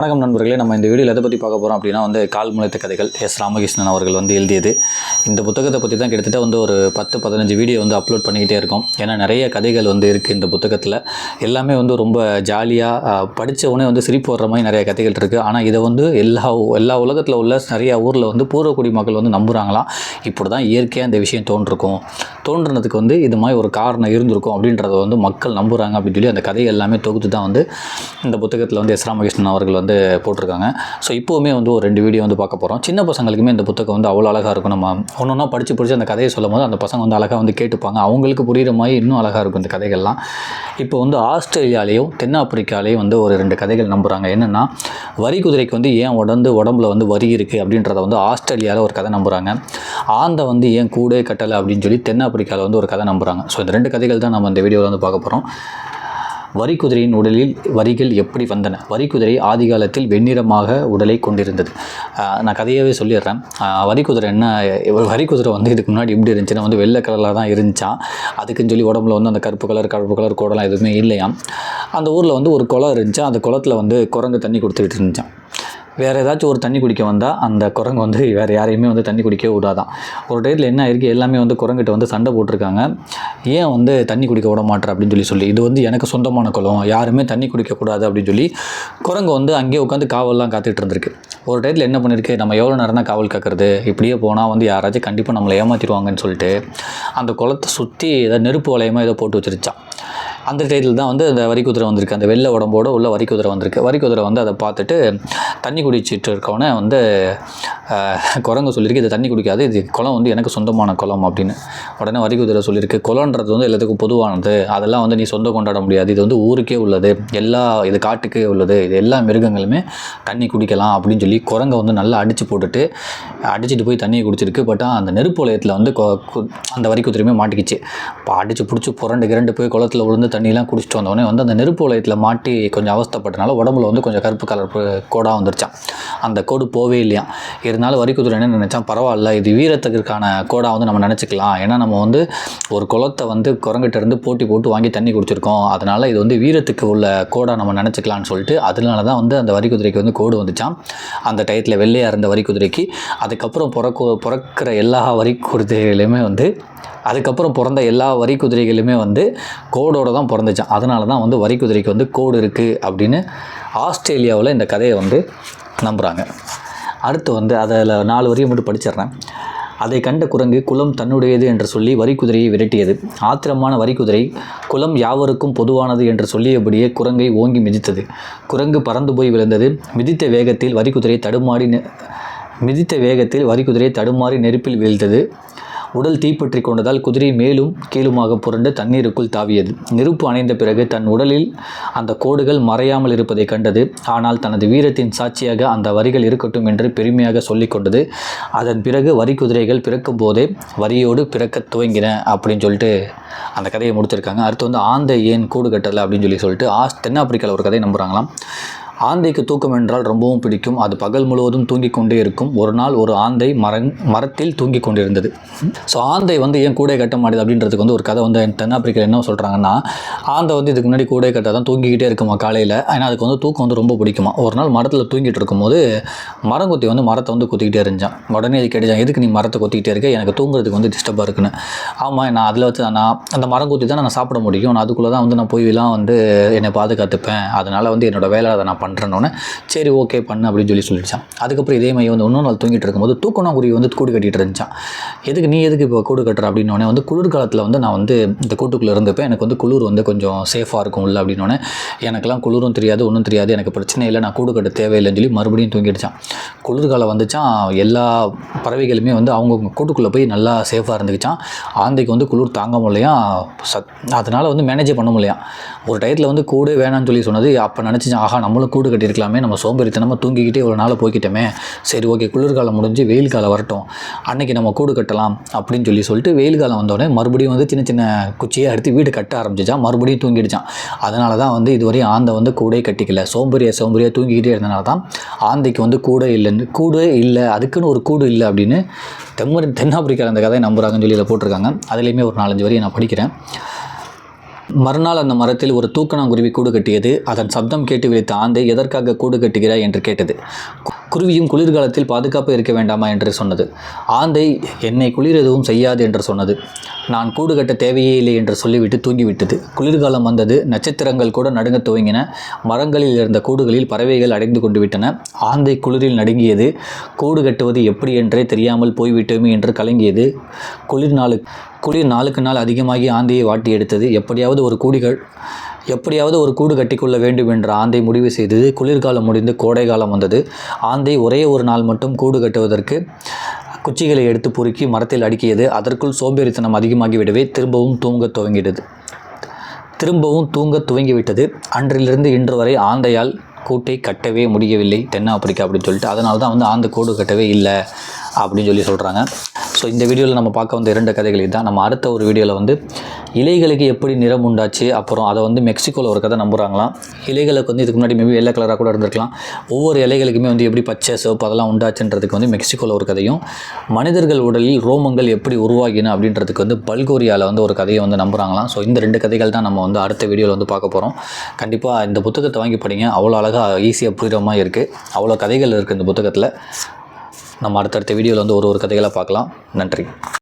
வணக்கம் நண்பர்களே நம்ம இந்த வீடியோவில் எதை பற்றி பார்க்க போகிறோம் அப்படின்னா வந்து கால் முளைத்த கதைகள். எஸ் ராமகிருஷ்ணன் அவர்கள் வந்து எழுதியது. இந்த புத்தகத்தை பற்றி தான் கிட்டத்தட்ட வந்து ஒரு பத்து பதினஞ்சு வீடியோ வந்து அப்லோட் பண்ணிக்கிட்டே இருக்கோம். ஏன்னா நிறைய கதைகள் வந்து இருக்குது இந்த புத்தகத்தில். எல்லாமே வந்து ரொம்ப ஜாலியாக படித்த உடனே வந்து சிரிப்பு வர்ற மாதிரி நிறைய கதைகள் இருக்குது ஆனால் இதை வந்து எல்லா எல்லா உலகத்தில் உள்ள நிறைய ஊரில் வந்து பூர்வக்குடி மக்கள் வந்து நம்புகிறாங்களாம் இப்படி தான் இயற்கையாக இந்த விஷயம் தோன்றிருக்கும். தோன்றினதுக்கு வந்து இது மாதிரி ஒரு காரணம் இருந்திருக்கும் அப்படின்றத வந்து மக்கள் நம்புகிறாங்க அப்படின்னு சொல்லி அந்த கதை எல்லாமே தொகுத்து தான் வந்து இந்த புத்தகத்தில் வந்து எஸ் ராமகிருஷ்ணன் அவர்கள் வந்து போட்டிருக்காங்க. ஸோ இப்போவுமே வந்து ஒரு ரெண்டு வீடியோ வந்து பார்க்க போகிறோம் சின்ன பசங்களுக்குமே இந்த புத்தகம் வந்து அவ்வளோ அழகாக இருக்கும். நம்ம ஒன்று ஒன்றா படித்து படித்து அந்த கதையை சொல்லும் போது அந்த பசங்க வந்து அழகாக வந்து கேட்டுப்பாங்க. அவங்களுக்கு புரிகிற மாதிரி இன்னும் அழகாக இருக்கும் இந்த கதைகள்லாம். இப்போ வந்து ஆஸ்திரேலியாலேயும் தென்னாப்பிரிக்காலேயும் வந்து ஒரு ரெண்டு கதைகள் நம்புகிறாங்க என்னென்னா வரி குதிரைக்கு வந்து ஏன் உடந்து உடம்புல வந்து வரி இருக்குது அப்படின்றத வந்து ஆஸ்திரேலியாவில் ஒரு கதை நம்புகிறாங்க ஆந்தை வந்து ஏன் கூடே கட்டலை அப்படின்னு சொல்லி தென்னாப்பிரிக்காவில் வந்து ஒரு கதை நம்புகிறாங்க ஸோ இந்த ரெண்டு கதைகள் தான் நம்ம இந்த வீடியோவில் வந்து பார்க்க போகிறோம் வரிக்குதிரையின் உடலில் வரிகள் எப்படி வந்தன? வரிக்குதிரை ஆதிகாலத்தில் வெண்ணிறமாக உடலை கொண்டிருந்தது. நான் கதையாகவே சொல்லிடுறேன். வரிக்குதிரை என்ன வரிக்குதிரை வந்து இதுக்கு முன்னாடி எப்படி இருந்துச்சுன்னா வந்து வெள்ளை கலரில் தான் இருந்துச்சான் அதுக்குன்னு சொல்லி உடம்புல வந்து அந்த கருப்பு கலர் கருப்பு கலர் கோடெல்லாம் எதுவுமே இல்லையாம். அந்த ஊரில் வந்து ஒரு குளம் இருந்துச்சு. அந்த குளத்துல வந்து குரங்கு தண்ணி கொடுத்துக்கிட்டு இருந்துச்சான் வேறு ஏதாச்சும் ஒரு தண்ணி குடிக்க வந்தால் அந்த குரங்கு வந்து வேறு யாரையுமே வந்து தண்ணி குடிக்க விடாதான். ஒரு டயத்தில் என்ன ஆயிருக்கு? எல்லாமே வந்து குரங்கிட்ட வந்து சண்டை போட்டிருக்காங்க. ஏன் வந்து தண்ணி குடிக்க விட மாட்டேற அப்படின்னு சொல்லி சொல்லி இது வந்து எனக்கு சொந்தமான குளம் யாருமே தண்ணி குடிக்கக்கூடாது அப்படின்னு சொல்லி குரங்கு வந்து அங்கேயே உட்காந்து காவல்லாம் காத்துட்டு இருந்திருக்கு. ஒரு டயத்தில் என்ன பண்ணியிருக்கு நம்ம எவ்வளோ நேரம் தான் காவல் காக்கிறது? இப்படியே போனால் வந்து யாராச்சும் கண்டிப்பாக நம்மளை ஏமாற்றிடுவாங்கன்னு சொல்லிட்டு அந்த குளத்தை சுற்றி ஏதோ நெருப்பு வளையமாக ஏதோ போட்டு வச்சிருச்சான் அந்த டைட்டில் தான் வந்து அந்த வரி குதிரை வந்திருக்கு. அந்த வெள்ளை உடம்போட உள்ள வரி குதிரை வந்திருக்கு. வரி குதிரை வந்து அதை பார்த்துட்டு தண்ணி குடிச்சிட்டு இருக்கவனே வந்து குரங்கு சொல்லியிருக்கு இது தண்ணி குடிக்காது இது குளம் வந்து எனக்கு சொந்தமான குளம் அப்படின்னு. உடனே வரிகுதிரை சொல்லியிருக்கு குளம்ன்றது வந்து எல்லாத்துக்கும் பொதுவானது. அதெல்லாம் வந்து நீ சொந்தம் கொண்டாட முடியாது. இது வந்து ஊருக்கே உள்ளது. எல்லா இது காட்டுக்கே உள்ளது. இது எல்லா மிருகங்களுமே தண்ணி குடிக்கலாம் அப்படின்னு சொல்லி குரங்கை வந்து நல்லா அடித்து போட்டுட்டு அடிச்சுட்டு போய் தண்ணியை குடிச்சிருக்கு. பட் அந்த நெருப்பு வளையத்தில் வந்து கொ- அந்த வரிகுதிரையுமே மாட்டிக்கிச்சு. இப்போ அடித்து பிடிச்சி புரண்டு கிரண்டு போய் குளத்துல விழுந்து தண்ணியெலாம் குடிச்சிட்டு வந்தோடனே வந்து அந்த நெருப்பு வளையத்தில் மாட்டி கொஞ்சம் அவஸ்தைப்பட்டனால உடம்புல வந்து கொஞ்சம் கருப்பு கலர் கோடாக வந்துருச்சான் அந்த கோடு போவே இல்லையா இருந்தாலும் வரி குதிரை என்ன நினச்சான் பரவாயில்ல இது வீரத்துக்கான கோடாக வந்து நம்ம நினச்சிக்கலாம். ஏன்னா நம்ம வந்து ஒரு குளத்தை வந்து குரங்கிட்ட இருந்து போட்டி போட்டு வாங்கி தண்ணி குடிச்சிருக்கோம். அதனால் இது வந்து வீரத்துக்கு உள்ள கோடாக நம்ம நினச்சிக்கலாம்னு சொல்லிட்டு அதனால தான் வந்து அந்த வரி குதிரைக்கு வந்து கோடு வந்துச்சான் அந்த டயத்தில் வெள்ளையாக இருந்த வரி குதிரைக்கு அதுக்கப்புறம் பிறக்க பிறக்கிற எல்லா வரி குதிரைகளையுமே வந்து அதுக்கப்புறம் பிறந்த எல்லா வரி குதிரைகளுமே வந்து கோடோடு தான் பிறந்துச்சான் அதனால தான் வந்து வரி குதிரைக்கு வந்து கோடு இருக்குது அப்படின்னு ஆஸ்திரேலியாவில் இந்த கதையை வந்து நம்புகிறாங்க அடுத்து வந்து அதில் நாலு வரையும் மட்டும் படிச்சிடுறேன். அதை கண்ட குரங்கு குலம் தன்னுடையது என்று சொல்லி வரிக்குதிரையை விரட்டியது. ஆத்திரமான வரிக்குதிரை குலம் யாவருக்கும் பொதுவானது என்று சொல்லியபடியே குரங்கை ஓங்கி மிதித்தது. குரங்கு பறந்து போய் விழுந்தது. மிதித்த வேகத்தில் வரிக்குதிரை தடுமாறி நெ- மிதித்த வேகத்தில் வரிக்குதிரை தடுமாறி நெருப்பில் வீழ்ந்தது. உடல் தீப்பற்றி கொண்டதால் குதிரை மேலும் கீழுமாக புரண்டு தண்ணீருக்குள் தாவியது. நெருப்பு அணைந்த பிறகு தன் உடலில் அந்த கோடுகள் மறையாமல் இருப்பதை கண்டது. ஆனால் தனது வீரத்தின் சாட்சியாக அந்த வரிகள் இருக்கட்டும் என்று பெருமையாக சொல்லிக்கொண்டது அதன் பிறகு வரி குதிரைகள் பிறக்கும் போதே வரியோடு பிறக்க துவங்கின அப்படின்னு சொல்லிட்டு அந்த கதையை முடிச்சிருக்காங்க. அடுத்து வந்து ஆந்தை ஏன் கூடு கட்டலை அப்படின்னு சொல்லி சொல்லிட்டு ஆஸ் தென்னாப்பிரிக்காவில் ஒரு கதை நம்புகிறாங்களாம் ஆந்தைக்கு தூக்கம் என்றால் ரொம்பவும் பிடிக்கும். அது பகல் முழுவதும் தூங்கிக் கொண்டே இருக்கும். ஒரு நாள் ஒரு ஆந்தை மர மரத்தில் தூங்கிக் கொண்டிருந்தது. ஸோ ஆந்தை வந்து ஏன் கூடை கட்ட மாட்டேது அப்படின்றதுக்கு வந்து ஒரு கதை வந்து தென்னாப்பிரிக்காவில் என்ன சொல்கிறாங்கன்னா ஆந்தை வந்து இதுக்கு முன்னாடி கூடை கட்டால் தான் தூங்கிக்கிட்டே இருக்குமா காலையில்? ஏன்னா அதுக்கு வந்து தூக்கம் வந்து ரொம்ப பிடிக்குமா? ஒரு நாள் மரத்தில் தூங்கிட்டு இருக்கும்போது மரங்கொத்தி வந்து மரத்தை வந்து கொத்திக்கிட்டே இருந்துச்சான் உடனே இது கேட்டுச்சான் எதுக்கு நீ மரத்தை கொத்திக்கிட்டே இருக்க? எனக்கு தூங்குறதுக்கு வந்து டிஸ்டர்பாக இருக்குன்னு. ஆமாம் நான் அதில் வச்சு நான் அந்த மரங்கொத்தி தான் நான் சாப்பிட முடியும். நான் அதுக்குள்ளே தான் வந்து நான் போய்லாம் வந்து என்னை பாதுகாத்துப்பேன். அதனால் வந்து என்னோட வேலை அதை நான் பண்ணுறேன்னொன்னே சரி ஓகே பண்ணு அப்படின்னு சொல்லி சொல்லிடுச்சான். அதுக்கப்புறம் இதே மாதிரி வந்து இன்னொரு நாள் தூங்கிட்டு இருக்கும்போது தூக்கணா குருவி வந்து கூடு கட்டிட்டு இருந்துச்சான். எதுக்கு நீ எதுக்கு இப்போ கூடு கட்டுற அப்படின்னோடனே வந்து குளிர்காலத்தில் வந்து நான் வந்து இந்த கூட்டுக்குள்ளே இருந்தப்போ எனக்கு வந்து குளிர் வந்து கொஞ்சம் சேஃபாக இருக்கும் உள்ள அப்படின்னோடனே எனக்கெல்லாம் குளிரும் தெரியாது ஒன்றும் தெரியாது எனக்கு பிரச்சனை இல்லை நான் கூடு கட்ட தேவையில்லைன்னு சொல்லி மறுபடியும் தூங்கிடுச்சான். குளிர்காலம் வந்துச்சான் எல்லா பறவைகளுமே வந்து அவங்கவுங்க கூட்டுக்குள்ளே போய் நல்லா சேஃபாக இருந்துச்சான் ஆந்தைக்கு வந்து குளிர் தாங்க முடியலையா? சத் அதனால் வந்து மேனேஜே பண்ண முடியலையா? ஒரு டயத்தில் வந்து கூடே வேணாம்னு சொல்லி சொன்னது அப்போ நினச்சிச்சான் ஆஹா நம்மளும் கூடு கட்டியிருக்கலாமே நம்ம சோம்பேறித்தனமாக தூங்கிக்கிட்டே ஒரு நாள் போய்கிட்டோமே சரி ஓகே குளிர்காலம் முடிஞ்சு வெயில் காலம் வரட்டும். அன்னைக்கு நம்ம கூடு கட்டலாம் அப்படின்னு சொல்லி சொல்லிட்டு வெயில் காலம் வந்தோடனே மறுபடியும் வந்து சின்ன சின்ன குச்சியை எடுத்து வீடு கட்ட ஆரம்பிச்சிச்சான் மறுபடியும் தூங்கிடுச்சான். அதனால தான் வந்து இதுவரையும் ஆந்தை வந்து கூடே கட்டிக்கல. சோம்பேறியை சோம்பேறியாக தூங்கிக்கிட்டே இருந்தனால தான் ஆந்தைக்கு வந்து கூடே இல்லைன்னு கூடே இல்லை அதுக்குன்னு ஒரு கூடு இல்லை அப்படின்னு தெம்ம தென்னாப்பிரிக்காவில் அந்த கதையை நம்புறாங்கன்னு சொல்லி இதில் போட்டிருக்காங்க. அதுலேயுமே ஒரு நாலஞ்சு வரையும் நான் படிக்கிறேன். மறுநாள் அந்த மரத்தில் ஒரு தூக்கணாங்குருவி கூடு கட்டியது. அதன் சப்தம் கேட்டு விழித்த ஆந்தை எதற்காக கூடு கட்டுகிறாய் என்று கேட்டது. கு- குருவியும் குளிர்காலத்தில் பாதுகாப்பு இருக்க வேண்டாமா என்று சொன்னது. ஆந்தை என்னை குளிர் எதுவும் செய்யாது என்று சொன்னது. நான் கூடு கட்ட தேவையே இல்லை என்று சொல்லிவிட்டு தூங்கிவிட்டது. குளிர்காலம் வந்தது. நட்சத்திரங்கள் கூட நடுங்க துவங்கின. மரங்களில் இருந்த கூடுகளில் பறவைகள் அடைந்து கொண்டு விட்டன. ஆந்தை குளிரில் நடுங்கியது. கூடு கட்டுவது எப்படி என்றே தெரியாமல் போய்விட்டோமே என்று கலங்கியது. குளிர் நாளு குளிர் நாளுக்கு நாள் அதிகமாகி ஆந்தையை வாட்டி எடுத்தது. எப்படியாவது ஒரு கூடிகள் எப்படியாவது ஒரு கூடு கட்டிக்கொள்ள வேண்டும் என்ற ஆந்தை முடிவு செய்தது. குளிர்காலம் முடிந்து கோடை காலம் வந்தது. ஆந்தை ஒரே ஒரு நாள் மட்டும் கூடு கட்டுவதற்கு குச்சிகளை எடுத்து பொறுக்கி மரத்தில் அடுக்கியது. அதற்குள் சோம்பேறித்தனம் அதிகமாகிவிடவே திரும்பவும் தூங்க துவங்கிடுது திரும்பவும் தூங்க துவங்கிவிட்டது. அன்றிலிருந்து இன்று வரை ஆந்தையால் கூட்டை கட்டவே முடியவில்லை. தென்னாப்பிரிக்கா அப்படின்னு சொல்லிட்டு அதனால தான் வந்து ஆந்தை கூடு கட்டவே இல்லை அப்படின்னு சொல்லி சொல்கிறாங்க ஸோ இந்த வீடியோவில் நம்ம பார்க்க வந்த இரண்டு கதைகள் இதுதான். நம்ம அடுத்த ஒரு வீடியோவில் வந்து இலைகளுக்கு எப்படி நிறம் உண்டாச்சு அப்புறம் அதை வந்து மெக்சிகோவில் ஒரு கதை நம்புகிறாங்களாம் இலைகளுக்கு வந்து இதுக்கு முன்னாடி மேபி வெள்ளை கலராக கூட இருந்திருக்கலாம். ஒவ்வொரு இலைகளுக்குமே வந்து எப்படி பச்சை சிவப்பு அதெல்லாம் உண்டாச்சுன்றதுக்கு வந்து மெக்சிகோவில் ஒரு கதையும். மனிதர்கள் உடலில் ரோமங்கள் எப்படி உருவாகின அப்படின்றதுக்கு வந்து பல்கோரியாவில் வந்து ஒரு கதையை வந்து நம்புகிறாங்களாம் ஸோ இந்த ரெண்டு கதைகள் தான் நம்ம வந்து அடுத்த வீடியோவில் வந்து பார்க்க போகிறோம் கண்டிப்பாக இந்த புத்தகத்தை வாங்கி படிங்க. அவ்வளோ அழகாக ஈஸியாக புரிகிற மாதிரி இருக்குது அவ்வளோ கதைகள் இருக்குது இந்த புத்தகத்தில். நம்ம அடுத்தடுத்த வீடியோவில் வந்து ஒரு ஒரு கதைகளை பார்க்கலாம். நன்றி.